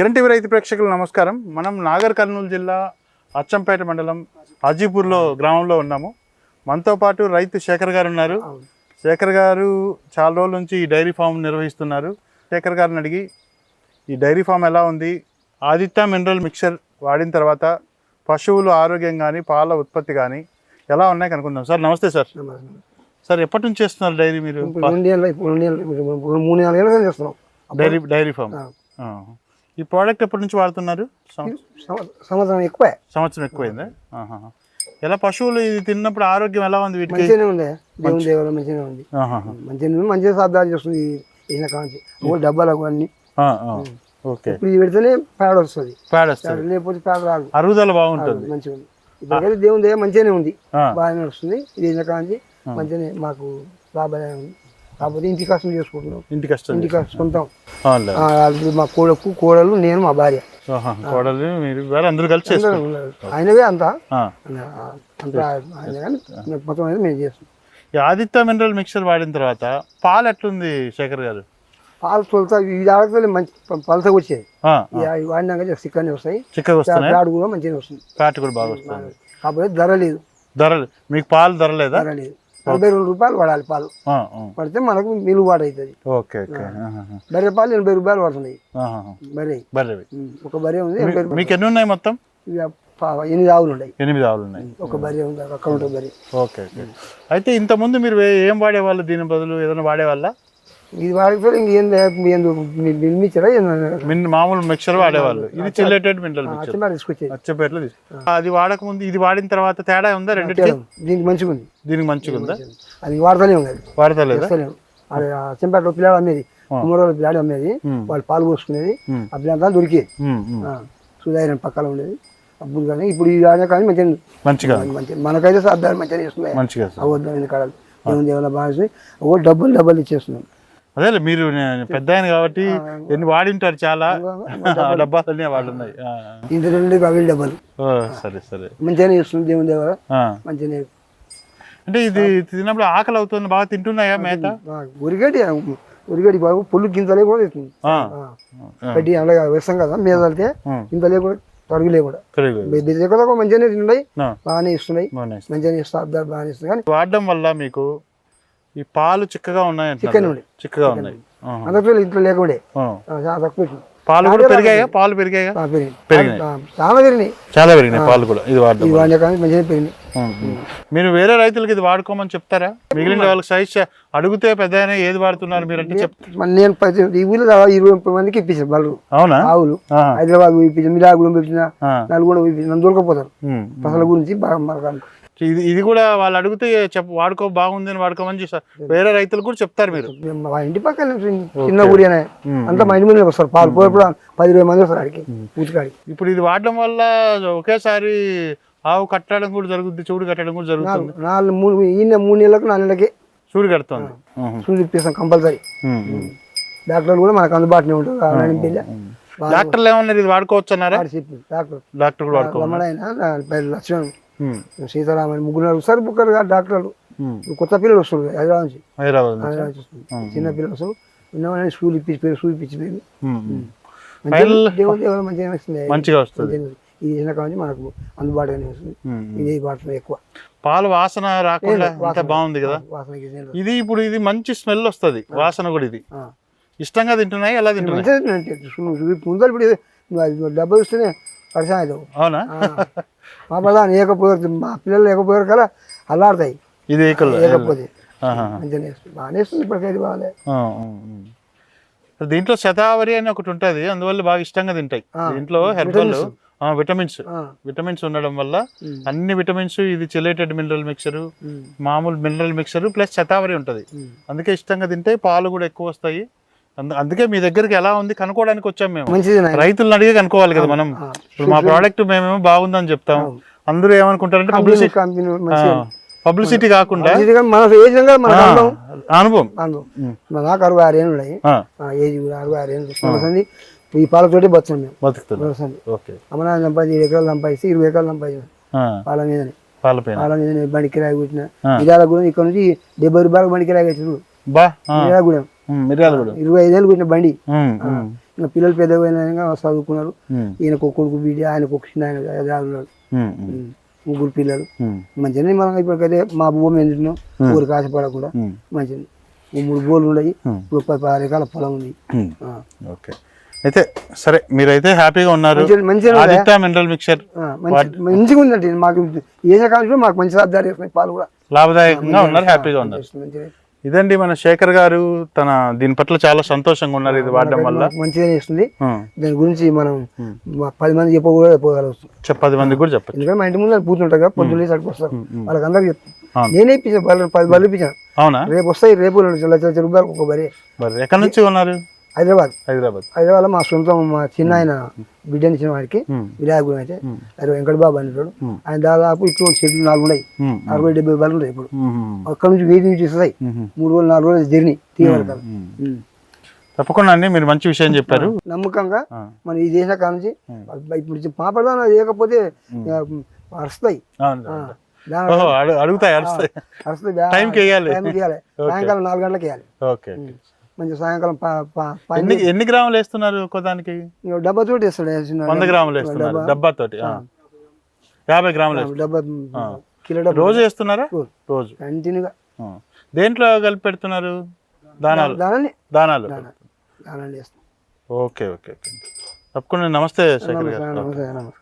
Kiran TV రైతు ప్రేక్షకులు నమస్కారం. మనం నాగర్ కర్నూలు జిల్లా అచ్చంపేట మండలం హాజీపూర్లో గ్రామంలో ఉన్నాము. మనతో పాటు రైతు శేఖర్ గారు ఉన్నారు. శేఖర్ గారు చాలా రోజుల నుంచి ఈ డైరీ ఫామ్ నిర్వహిస్తున్నారు. శేఖర్ గారిని అడిగి ఈ డైరీ ఫామ్ ఎలా ఉంది? ఆదిత్య మినరల్ మిక్చర్ వాడిన తర్వాత పశువులు ఆరోగ్యం కానీ పాల ఉత్పత్తి కానీ ఎలా ఉన్నాయి కనుక్కుందాం. సార్ నమస్తే సార్. సార్ ఎప్పటి నుంచి చేస్తున్నారు డైరీ మీరు? మూడు నెలలు చేస్తున్నాం. Dairy dairy farm. ఈ ప్రోడక్ట్ ఎప్పటి నుంచి వాడుతున్నారు? సంవత్సరం ఎక్కువే. సంవత్సరం ఎక్కువైందా. ఎలా పశువులు ఇది తిన్నప్పుడు ఆరోగ్యం ఎలా ఉంది వీటికి? మంచిగానే ఉంది దేవుని దేవాలయం మంచిగానే ఉంది. ఉంది. మంచిగా సాధారణ చేస్తుంది ఈయన కాంచి. డబ్బాలకు అన్ని. ఓకే. ఇది పెడితేనే పేడ వస్తుంది. పేడ వస్తుంది. లేకపోతే పేడ రాదు. అరుగుదల బాగుంటుంది. మంచిగా ఉంది. ఇప్పటికైతే దేవుని దేవ మంచిగానే ఉంది. బాగానే నడుస్తుంది ఇది ఈయన కాంచి మంచిగానే మాకు లాభదాయం ఉంది. కాకపోతే ఇంటి కష్టం చేసుకుంటున్నాం. ఇంటి కష్టం. ఆ, అది మా కోడకు కోడలు నేను మా భార్య. కోడలు మీరు అందరూ కలిసి. ఆయనవే అంతా. ఆ. అంతా ఆయన కానీ మొత్తం అనేది మేము చేస్తాం ఈ ఆదిత్య మినరల్ మిక్చర్ వాడిన తర్వాత పాలు ఎట్లుంది శేఖర్ గారు? పాలు తొలుతా ఇది ఆడతలే మంచి పలసగా ఇవి వాడినాక చిక్కనే వస్తాయి. చిక్కగా వస్తున్నాయి? పేడ కూడా మంచిగా వస్తుంది. ఫ్యాట్ కూడా బాగా వస్తుంది. కాకపోతే ధర లేదు. ధరలు మీకు పాలు ధర లేదా? ధర లేదు. నలభై రెండు రూపాయలు పడాలి పాలు. పడితే మనకు మిలుబాటు అవుతుంది. Okay okay. బర్రె పాలు ఎనభై రూపాయలు పడుతున్నాయి. బర్రె. బర్రెవి. ఉం. ఒక బర్రె ఉంది మీకు ఎన్ని ఉన్నాయి మొత్తం? ఎనిమిది ఆవులు ఉన్నాయి. ఎనిమిది ఆవులు ఉన్నాయి. ఒక బర్రె ఉంది అక్కడ ఉంటుంది బర్రె. Okay okay. అయితే ఇంతకుముందు మీరు ఏం వాడేవాళ్ళు? దీని బదులు ఏదైనా వాడేవాళ్ళ? ఇది వాడితే ఇంకేం నిర్మించారా మామూలు మిక్చర్ వాడేవాళ్ళు. ఇది చిల్లెటెడ్ మినరల్ తీసుకొచ్చేది అచ్చపేటలో అది వాడక ముందు ఇది వాడిన తర్వాత తేడా ఉందా రెండింటికి? దీనికి మంచిగా ఉంది. దీనికి మంచిగా ఉందా? అది వాడతానే ఉంది వాడతలేదా? చేస్తలేము అది ఆ చెంపేటలో పిల్లాడు అమ్మేది. కుమ్మరోళ్ళ పిల్లాడు అమ్మేది. వాళ్ళు పాలు పోసుకునేది. ఆ పిల్లంతా దొరికేది. సుధారణ పక్కన ఉండేది. అప్పుడు కానీ ఇప్పుడు ఇది ఆడే కానీ మంచిగా. మంచిగా మనకైతే సాధారణ మంచిగా చేస్తున్నాయి అవద్దాం కడాలి. దేవుని బాగా ఓ డబ్బులు డబ్బులు ఇచ్చేస్తున్నాం. అదే మీరు పెద్ద ఆయన కాబట్టి ఎన్ని వాడింటారు చాలా డబ్బాలన్నీ వాడున్నాయి రెండు అవి డబ్బులు సరే సరే మంచిగానే ఇస్తుంది దేవుని దేవ ఆ. మంచిగానే అంటే ఇది తిన్నప్పుడు ఆకలి అవుతుంది బాగా తింటున్నాయా మేత ఉరిగడి ఉరిగడి బాబు పుల్లు గింతలే కూడా. ఆ. పెట్టి అలాగే వేస్తాం కదా మీద వెళ్తే. ఇంతలే కూడా తరుగులే కూడా కూడా మంచిగానే తిన్నాయి. బాగానే ఇస్తున్నాయి. మంచిగానే ఇస్తా బాగానే ఇస్తుంది కానీ వాడడం వల్ల మీకు ఈ పాలు చిక్కగా ఉన్నాయి చిక్కగా? ఉన్నాయి. అందరితో ఇంట్లో లేకుండే. చాలా తక్కువ. పాలు కూడా పెరిగాయా? పాలు పెరిగాయా? పెరిగినాయి. చాలా పెరిగినాయి. చాలా పెరిగినాయి పాలు కూడా. ఇది మంచిగా పెరిగినాయి. మీరు వేరే రైతులకి ఇది వాడుకోమని చెప్తారా? మిగిలిన వాళ్ళకి సైజ్ అడిగితే పెద్ద ఏది వాడుతున్నారు మీరు అంటే నేను ఈ ఊళ్ళో ఇరవై ముప్పై మందికి ఇప్పించాను బళ్ళు అవునా? ఆవులు. హైదరాబాద్ ఇప్పించాను మిలాగూడెం ఇప్పించిన. నల్గొండ ఇప్పించిన నన్ను దొరకపోతారు. పసల గురించి బాగా మనకు ఇది ఇది కూడా వాళ్ళు అడిగితే చెప్ప వాడుకో బాగుంది అని వాడుకోమని చేస్తారు. వేరే రైతులు కూడా చెప్తారు మీరు. మా ఇంటి పక్కన చిన్న ఊరి అనే. అంతా మా ఇంటి ముందు వస్తారు. పాలు పోయప్పుడు పది ఇరవై మంది వస్తారు అడిగి పూచికాడికి ఇప్పుడు ఇది వాడడం వల్ల ఒకేసారి ఆవు కట్టడం కూడా జరుగుతుంది చూడు కట్టడం కూడా జరుగుతుంది. నాలుగు మూడు ఈయన మూడు నెలలకు నాలుగు నెలలకి చూడు కడుతుంది. సూది ఇప్పిస్తాం కంపల్సరీ. డాక్టర్లు కూడా మనకు అందుబాటులో పెళ్ళి డాక్టర్లు ఏమన్నారు? ఇది వాడుకోవచ్చు అన్నారా? డాక్టర్. డాక్టర్ కూడా వాడుకో రమణైనా పేరు లక్ష్మణ్. సీతారామన్ ముగ్గురు నలుగురు బుక్కరు కాదు డాక్టర్లు. కొత్త పిల్లలు వస్తారు హైదరాబాద్ నుంచి హైదరాబాద్. చిన్న పిల్లలు వస్తారు ఉన్నవాళ్ళని స్కూల్ ఇప్పించిపోయి స్కూల్ ఇప్పించిపోయి ఉమ్, ఉమ్. మంచిగా వస్తుంది మంచిగా వస్తుంది మంచిగా ఇది చిన్న నుంచి మనకు అందుబాటుగానే వస్తుంది. ఇది వాడుతుంది ఎక్కువ పాలు వాసన రాకుండా బాగుంది కదా ఇది ఇప్పుడు ఇది మంచి స్మెల్ వస్తుంది వాసన కూడా ఇది. ఇష్టంగా తింటున్నాయి ఎలా తింటున్నాయి ముందర ఇప్పుడు డబ్బులు ఇస్తేనే అవుతావు అవునా. మా ప్రధాన ఏకపోయారు మా పిల్లలు ఏకపోయారు కదా అల్లాడతాయి ఇది ఏకపోతే. బాగానే ఇప్పటికైతే బాగాలే. దీంట్లో శతావరి అని ఒకటి ఉంటుంది అందువల్ల బాగా ఇష్టంగా తింటాయి. దీంట్లో హెర్బల్ విటమిన్స్. విటమిన్స్ ఉండడం వల్ల. అన్ని విటమిన్స్ ఇది చిలేటెడ్ మినరల్ మిక్చర్ ఉమ్. మామూలు మినరల్ మిక్చర్ ప్లస్ శతావరి ఉంటుంది. అందుకే ఇష్టంగా తింటే పాలు కూడా ఎక్కువ వస్తాయి. అందుకే మీ దగ్గరికి ఎలా ఉంది కనుక్కోవడానికి వచ్చాం మేము. రైతులను అడిగే కనుక్కోవాలి కదా మనం. ఇప్పుడు మా ప్రోడక్ట్ మేమేమో బాగుందని చెప్తాం. అందరూ ఏమనుకుంటారంటే పబ్లిసిటీ పబ్లిసిటీ కాకుండా అనుభవం. నాకు అరవై ఆరు ఏళ్ళు ఉన్నాయి. ఆ, ఆ, ఏజ్ కూడా అరవై ఆరు ఏళ్ళు ఈ పాలతోటి బతున్నాం మేము. సంపాదించి ఏడు ఎకరాలు సంపాదిస్తే ఇరవై ఎకరాలు సంపాదించాను ఆ, పాల మీదనే. పాల పైన. పాల మీదనే బండి కిరాయి పెట్టిన ఆ. ఇదాల కూడా ఇక్కడ నుంచి డెబ్బై రూపాయలకు బండి కిరాయి కట్టారు ఇదాల కూడా. ఇరవై ఐదేళ్ళు కొట్టిన బండి. ఇంకా పిల్లలు పెద్దగా చదువుకున్నారు. ఈయనకు కొడుకు బిడ్డ ఆయనకు ఒక చిన్న ఆయన. ముగ్గురు పిల్లలు. మంచిగానే మనం ఇప్పటికైతే మా భూమి ఎందుకున్నాం ఊరికి ఆశపడకుండా ఉమ్, మంచిది మూడు బోర్లు ఉన్నాయి. ఇప్పుడు పది పది ఎకరాల పొలం ఉంది. ఓకే. అయితే సరే మీరైతే హ్యాపీగా ఉన్నారు. మంచిగా? Aditya mineral mixture. మంచిగా ఉందండి. మాకు ఏ కాలంలో మాకు మంచి పాలు కూడా. లాభదాయకంగా ఉన్నారు హ్యాపీగా ఉన్నారు. ఇదండి మన శేఖర్ గారు తన దీని పట్ల చాలా సంతోషంగా ఉన్నారు ఇది వాడడం వల్ల. మంచిగా చేస్తుంది. దాని గురించి మనం పది మంది చెప్ప కూడా చెప్పగలుగుతాం చెప్ పది మందికి కూడా చెప్పచ్చు. ఎందుకంటే మా ఇంటి ముందు కూర్చుంటారు కదా పొద్దున్న వస్తారు వాళ్ళకి అందరికి చెప్తాను. నేనే ఇప్పించాను పది బర్రెలు ఇప్పించాను. అవునా? రేపు వస్తాయి రేపు లక్ష ఒక బరే. ఎక్కడి నుంచి ఉన్నారు? హైదరాబాద్. హైదరాబాద్. హైదరాబాద్ మా సొంతం మా చిన్న ఆయన బిడ్డని ఇచ్చిన వాడికి వినాయకుడు అయితే అది వెంకటబాబు అనేవాడు ఆయన దాదాపు ఇప్పుడు చెట్లు నాలుగు ఉన్నాయి. అరవై డెబ్బై బర్రెలు ఉంటాయి ఇప్పుడు. అక్కడ నుంచి వెయ్యి నుంచి వస్తాయి. మూడు రోజులు నాలుగు రోజులు జర్నీ. ఉమ్. తప్పకుండా అండి మీరు మంచి విషయం చెప్పారు. నమ్మకంగా మన ఈ దేశ కాడ నుంచి ఇప్పుడు పాపడదాన లేకపోతే అరుస్తాయి. అడుగుతాయి అరుస్తాయి. దా- టైంకి వేయాలి. సాయంకాలం నాలుగు గంటలకు వేయాలి. ఓకే. మంచి సాయంకాలం ఎన్ని ఎన్ని గ్రాములు వేస్తున్నారు ఒక్కోదానికి డబ్బా తోటి వేస్తాడు వంద గ్రాములు వేస్తున్నారు. డబ్బా. తోటి. యాభై గ్రాములు. డబ్బా కిలో డబ్బా. రోజు వేస్తున్నారా? రోజు. కంటిన్యూగా. దేంట్లో కలిపి పెడుతున్నారు? దానాలు. దానాలు. వేస్తాం. Okay okay okay. తప్పకుండా నమస్తే శేఖర్ గారు. నమస్తే నమస్తే